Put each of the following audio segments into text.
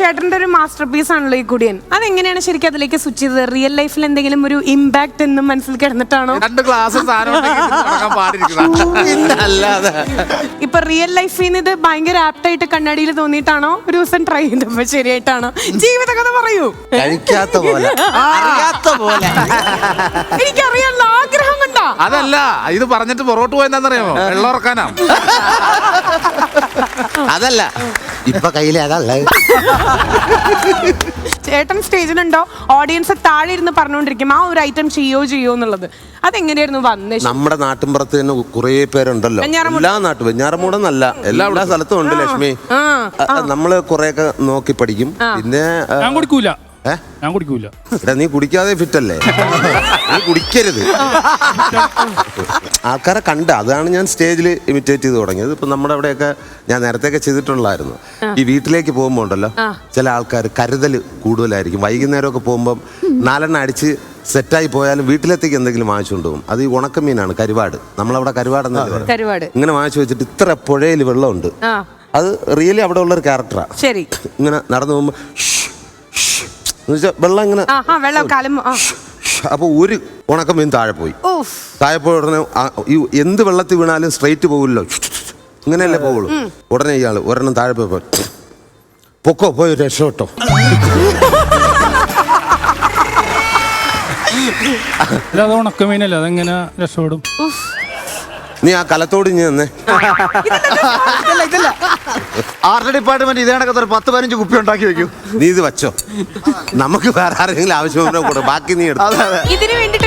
ചേട്ടന്റെ ഒരു master piece ആണല്ലോ ഈ കുടിയൻ. അതെങ്ങനെയാണ് ശരിക്കും അതിലേക്ക് സ്വിച്ച് ചെയ്തത്? റിയൽ ലൈഫിൽ എന്തെങ്കിലും ഒരു ഇമ്പാക്ട് എന്നും മനസ്സിൽ കിടന്നിട്ടാണോ? രണ്ട് ഗ്ലാസ് അല്ലാതെ ഇപ്പൊ റിയൽ ലൈഫിൽ നിന്ന് ഇത് ഭയങ്കര ആപ്റ്റായിട്ട് കണ്ണാടിയിൽ തോന്നിയിട്ടാണോ? ഒരു ദിവസം ട്രൈ ചെയ്തപ്പോ ശരിയായിട്ടാണോ? ജീവിതകഥ പറയൂ. കഴിക്കാത്ത പോലെ. അറിയാത്ത പോലെ. എനിക്കറിയാനുള്ള ആഗ്രഹം കണ്ടോ അതല്ല ഇത് പറഞ്ഞിട്ട് പുറകോട്ട് പോയെന്താണെന്നറിയാമോ വെള്ളം ഉറക്കാനാ. അതല്ല. ഇപ്പൊ കയ്യിലെ അതല്ലേ. ചേട്ടൻ സ്റ്റേജിലുണ്ടോ? ഓഡിയൻസ് താഴെ ഇരുന്ന് പറഞ്ഞുകൊണ്ടിരിക്കും ആ ഒരു ഐറ്റം ചെയ്യോ ചെയ്യോ എന്നുള്ളത്. അതെങ്ങനെയായിരുന്നു വന്നേ? നമ്മുടെ നാട്ടിൻപുറത്ത് തന്നെ കുറേ പേരുണ്ടല്ലോ. വെഞ്ഞാറമൂട്. എല്ലാ നാട്ടും വെഞ്ഞാറമൂടെന്നല്ല എല്ലാ സ്ഥലത്തും ഉണ്ട് ലക്ഷ്മി. നമ്മൾ കുറെയൊക്കെ നോക്കി പഠിക്കും. പിന്നെ ഞാൻ കുടിക്കൂല. ഏ? ഞാൻ കുടിക്കൂല. എടാ നീ കുടിക്കാതെ ഫിറ്റല്ലേ നീ കുടിക്കരുത്. ആൾക്കാരെ കണ്ട് അതാണ് ഞാൻ സ്റ്റേജിൽ ഇമിറ്റേറ്റ് ചെയ്ത് തുടങ്ങിയത്. ഇപ്പൊ നമ്മുടെ അവിടെയൊക്കെ ഞാൻ നേരത്തെയൊക്കെ ചെയ്തിട്ടുള്ളായിരുന്നു ഈ വീട്ടിലേക്ക് പോകുമ്പോൾ ഉണ്ടല്ലോ ചില ആൾക്കാർ കരുതൽ കൂടുതലായിരിക്കും. വൈകുന്നേരമൊക്കെ പോകുമ്പം നാലെണ്ണ അടിച്ച് സെറ്റായി പോയാലും വീട്ടിലെത്തേക്ക് എന്തെങ്കിലും വാങ്ങിച്ചുകൊണ്ട് പോകും അത് ഈ ഉണക്കമീനാണ് കരുവാട്. നമ്മളവിടെ കരുവാട്. കരുവാട്. ഇങ്ങനെ വാങ്ങിച്ചു വെച്ചിട്ട് ഇത്ര പുഴയിൽ വെള്ളമുണ്ട്. അത് റിയലി അവിടെ ഉള്ള ഒരു ക്യാരക്ടറാണ് ശരി. ഇങ്ങനെ നടന്നു പോകുമ്പോൾ വെള്ളം ഇങ്ങനെ അപ്പോൾ ഒരു ഉണക്കം ഉണക്കമീൻ താഴെ പോയി. താഴെ പോയ ഉടനെ ഈ എന്ത് വെള്ളത്തിൽ വീണാലും സ്ട്രെയിറ്റ് പോകില്ലല്ലോ ഇങ്ങനെയല്ലേ പോവുള്ളൂ. ഉടനെ ഇയാൾ ഒരെണ്ണം താഴെ പോയി പൊക്കോ പോയി രക്ഷപ്പെട്ടോ. അല്ല അത് ഉണക്കമീനല്ല അതെങ്ങനെ രക്ഷപ്പെടും? നീ ആ കലത്തോട് ഇനി തന്നെ ഇതല്ല ഇതല്ല. ആർട്ട് ഡിപ്പാർട്ട്മെന്റ് ഇതേ കണക്കത്തെ ഒരു പത്ത് പതിനഞ്ച് കുപ്പി ഉണ്ടാക്കി വെക്കൂ. നീ ഇത് വെച്ചോ. നമുക്ക് വേറെ ആരെങ്കിലും ആവശ്യം കൂടെ? ബാക്കി നീ എടുത്തു. ഇതിന് വേണ്ടിട്ട്.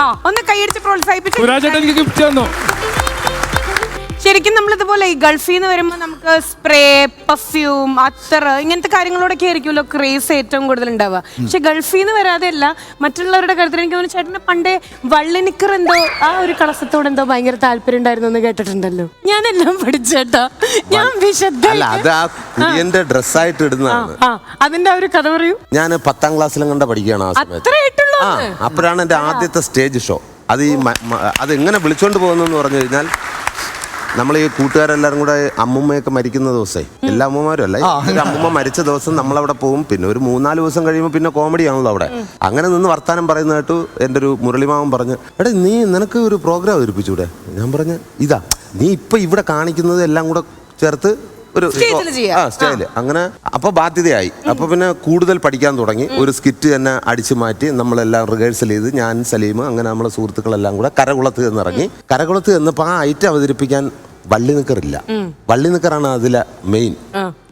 ആ ഒന്ന് കൈയടിച്ച് പ്രോത്സാഹിപ്പിച്ചു സുരാജേട്ടൻ എനിക്ക് ഗിഫ്റ്റ് തന്നു. ശരിക്കും നമ്മൾ ഇതുപോലെ ഈ ഗൾഫിൽ നിന്ന് വരുമ്പോൾ നമുക്ക് സ്പ്രേ പെർഫ്യൂം അത്തർ ഇങ്ങനത്തെ കാര്യങ്ങളോടൊക്കെ ആയിരിക്കുമല്ലോ ക്രേസ് ഏറ്റവും കൂടുതൽ ഉണ്ടാവുക. പക്ഷെ ഗൾഫിൽ നിന്ന് വരാതെ അല്ല മറ്റുള്ളവരുടെ കാര്യത്തിൽ എനിക്ക് തോന്നുന്നു ചേട്ടന് പണ്ടേ വള്ളിനിക്കർ എന്തോ ആ ഒരു കളസത്തോട് എന്തോ ഭയങ്കര താല്പര്യം ഉണ്ടായിരുന്നു എന്ന് കേട്ടിട്ടുണ്ടല്ലോ. ഞാനെല്ലാം പഠിച്ചേട്ടാ ഞാൻ വിശദ അല്ല അത് ആ ഡ്രസ്സായിട്ട് ഇടുന്നതാണ്. ആ അതിന്റെ ആ ഒരു കഥ പറയൂ. ഞാൻ പത്താം ക്ലാസ്സിലും കണ്ട പഠിക്കുകയാണ് ആ സമയത്ത്. ആ അപ്പോഴാണ് എന്റെ ആദ്യത്തെ സ്റ്റേജ് ഷോ അത് ഈ മ- മ- അത് എങ്ങനെ വിളിച്ചോണ്ട് പോകുന്നെന്ന് പറഞ്ഞു കഴിഞ്ഞാൽ നമ്മൾ ഈ കൂട്ടുകാരെല്ലാരും കൂടെ അമ്മുമ്മയൊക്കെ മരിക്കുന്ന ദിവസേ. എല്ലാ അമ്മമാരും അല്ല? ഒരു അമ്മുമ്മ മരിച്ച ദിവസം നമ്മൾ അവിടെ പോകും പിന്നെ ഒരു മൂന്നാൽ ദിവസം കഴിയുമ്പോൾ പിന്നെ കോമഡി ആണല്ലോ അവിടെ അങ്ങനെ നിന്ന് വർത്താനം പറയുന്നതായിട്ട് എന്റെ ഒരു മുരളിമാവൻ പറഞ്ഞു എടാ നീ നിനക്ക് ഒരു പ്രോഗ്രാം ഒരുപ്പിച്ചൂടെ ഞാൻ പറഞ്ഞു ഇതാ നീ ഇപ്പൊ ഇവിടെ കാണിക്കുന്നത് എല്ലാം കൂടെ ചേർത്ത് ഒരു ചെയ്യാം. ആ സ്റ്റൈൽ അങ്ങനെ അപ്പൊ ബാധ്യതയായി. അപ്പൊ പിന്നെ കൂടുതൽ പഠിക്കാൻ തുടങ്ങി. ഒരു സ്കിറ്റ് തന്നെ അടിച്ചു മാറ്റി നമ്മളെല്ലാം റിഹേഴ്സൽ ചെയ്ത് ഞാൻ സലീം അങ്ങനെ നമ്മളെ സുഹൃത്തുക്കളെല്ലാം കൂടെ കരകുളത്ത് എന്നിറങ്ങി കരകുളത്ത് എന്നപ്പോ ആ ഐറ്റം അവതരിപ്പിക്കാൻ വള്ളിനിക്കറില്ല. വള്ളിനിക്കറാണ് വള്ളി നിക്കറാണ് അതിലെ മെയിൻ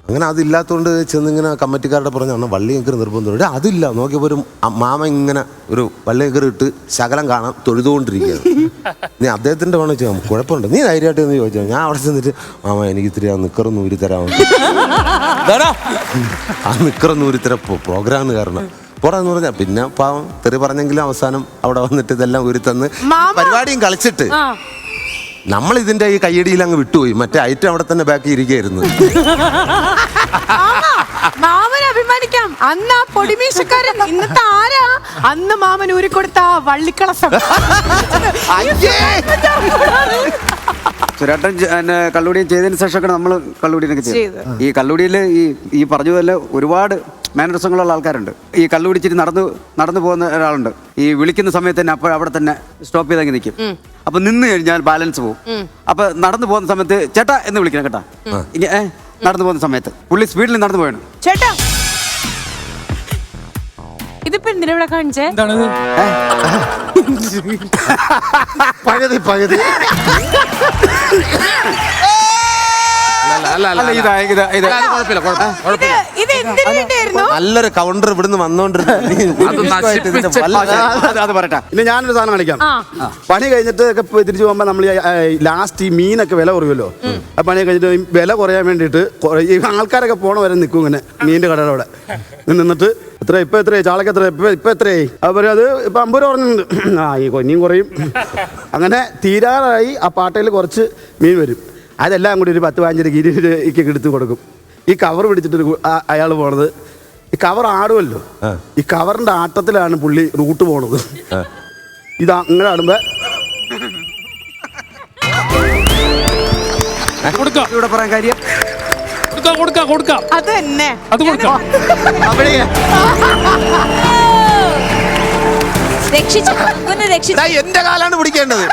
അങ്ങനെ അതില്ലാത്തതുകൊണ്ട് ചെന്നിങ്ങനെ കമ്മിറ്റിക്കാരുടെ പറഞ്ഞു അണ്ണാ വള്ളി നിക്കർ നിർബന്ധമുണ്ട് അതില്ല. നോക്കിയപ്പോൾ ഒരു മാമ ഇങ്ങനെ ഒരു വള്ളി നിക്കർ ഇട്ട് ശകലം കാണാൻ തൊഴുതുകൊണ്ടിരിക്കുകയാണ്. നീ അദ്ദേഹത്തിന്റെ വേണം ചെയ്യാം കുഴപ്പമുണ്ട്. നീ ധൈര്യമായിട്ട് എന്ന് ചോദിച്ചാൽ ഞാൻ അവിടെ ചെന്നിട്ട് മാമ എനിക്ക് ഇത്തിരി ആ നിക്കറൊന്ന് ഊരി തരാമോ? ആ നിക്കറൊന്ന് ഊരി തരാം. പ്രോഗ്രാമിന് കാരണം. പോടാന്ന് പറഞ്ഞാ പിന്നെ പാവം തെറി പറഞ്ഞെങ്കിലും അവസാനം അവിടെ വന്നിട്ട് ഇതെല്ലാം ഊരി തന്ന് പരിപാടിയും കളിച്ചിട്ട് ആ. നമ്മൾ ഇതിന്റെ ഈ കയ്യടിയിൽ അങ്ങ് വിട്ടുപോയി. മറ്റേ ഐറ്റം അവിടെ തന്നെ ബാക്കി ഇരിക്കായിരുന്നു മാമൻ അഭിമാനിക്കാം. അന്ന് ആ പൊടിമീശക്കാരൻ ഇന്നത്തെ ആരാ? അന്ന് മാമൻ ഊരിക്കൊടുത്ത ആ വള്ളിക്കളസം. സുരേട്ടൻ കള്ളുടിയും ചെയ്തതിന് ശേഷമൊക്കെ നമ്മൾ കള്ളുടിയൊക്കെ ചെയ്തു. ചെയ്തു. ഈ കള്ളുടിയിൽ ഈ ഈ പറഞ്ഞതുപോലെ ഒരുപാട് മാനറിസങ്ങളുള്ള ആൾക്കാരുണ്ട്. ഈ കള്ളുടിച്ചിട്ട് നടന്നു നടന്നു പോകുന്ന ഒരാളുണ്ട്. ഈ വിളിക്കുന്ന സമയത്ത് തന്നെ അപ്പോൾ അവിടെ തന്നെ സ്റ്റോപ്പ് ചെയ്തങ്ങ് നിൽക്കും അപ്പൊ നിന്ന് കഴിഞ്ഞാൽ ബാലൻസ് പോകും അപ്പൊ നടന്നു പോകുന്ന സമയത്ത് ചേട്ടാ എന്ന് വിളിക്കണം കേട്ടാ. ഇനി ഏ നടന്നു പോകുന്ന സമയത്ത്. പുള്ളി സ്പീഡിൽ നടന്നു പോയാണ് ചേട്ടാ. ഇതിപ്പോ എന്തിനാ ഇവിടെ കാണിച്ചേ? എന്താണിത് പകുതി പകുതി. നല്ലൊരു കൗണ്ടർ ഇവിടുന്ന് വന്നോണ്ടിരുന്നു. പറയട്ടെ. ഞാനൊരു സാധനം കാണിക്കാം. പണി കഴിഞ്ഞിട്ട് ഒക്കെ തിരിച്ചു പോകുമ്പോ നമ്മൾ ലാസ്റ്റ് ഈ മീനൊക്കെ വില കുറയുമല്ലോ? ആ പണി കഴിഞ്ഞിട്ട് വില കുറയാൻ വേണ്ടിയിട്ട് ഈ ആൾക്കാരൊക്കെ പോണ വരെ നിൽക്കും ഇങ്ങനെ മീനിന്റെ കടയുടെ അവിടെ. നിന്നിട്ട് എത്ര ഇപ്പൊ എത്രയായി ചാളക്ക് എത്ര ഇപ്പൊ ഇപ്പൊ എത്രയായി? അവർ അത് ഇപ്പൊ അമ്പത് രൂപ പറഞ്ഞിട്ടുണ്ട്. ആ ഈ കൊന്നിയും കുറയും. അങ്ങനെ തീരാറായി ആ പാട്ടയിൽ കുറച്ച് മീൻ വരും. അതെല്ലാം കൂടി ഒരു പത്ത് പതിനഞ്ച് രൂപയ്ക്ക് എടുത്ത് കൊടുക്കും. ഈ കവർ പിടിച്ചിട്ട് അയാൾ പോണത്. ഈ കവർ ആടുമല്ലോ. ഈ കവറിന്റെ ആട്ടത്തിലാണ് പുള്ളി റൂട്ട് പോണത്. ഇത് അങ്ങനെ ആടുമ്പോ. കൊടുക്കാം. ഇവിടെ പറയാൻ കാര്യം? കൊടുക്കാം കൊടുക്കാം കൊടുക്കാം. അത് തന്നെ. അത് കൊടുക്കാം. രക്ഷിച്ചു കുഞ്ഞിനെ രക്ഷിച്ചു എന്റെ കാലാണ് പിടിക്കേണ്ടത്.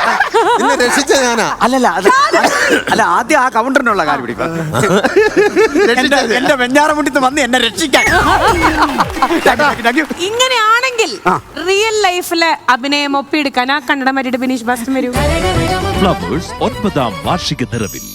എന്നെ രക്ഷിച്ച ഞാനാ. അല്ലല്ല അത് അല്ല ആദ്യം ആ കൗണ്ടറിനുള്ള കാര്യം പിടിക്കാം എന്റെ എന്റെ വന്ന് എന്നെ രക്ഷിക്കാൻ. Thank you, thank you. ഇങ്ങനെയാണെങ്കിൽ റിയൽ ലൈഫിലെ അഭിനയം ഒപ്പിയെടുക്കാൻ ആ കണ്ണട മറ്റിട്ട് ബിനീഷ് ബാസ്റ്റം വരൂ. ഫ്ലവേഴ്സ് ഒൻപതാം വാർഷിക നിറവിൽ.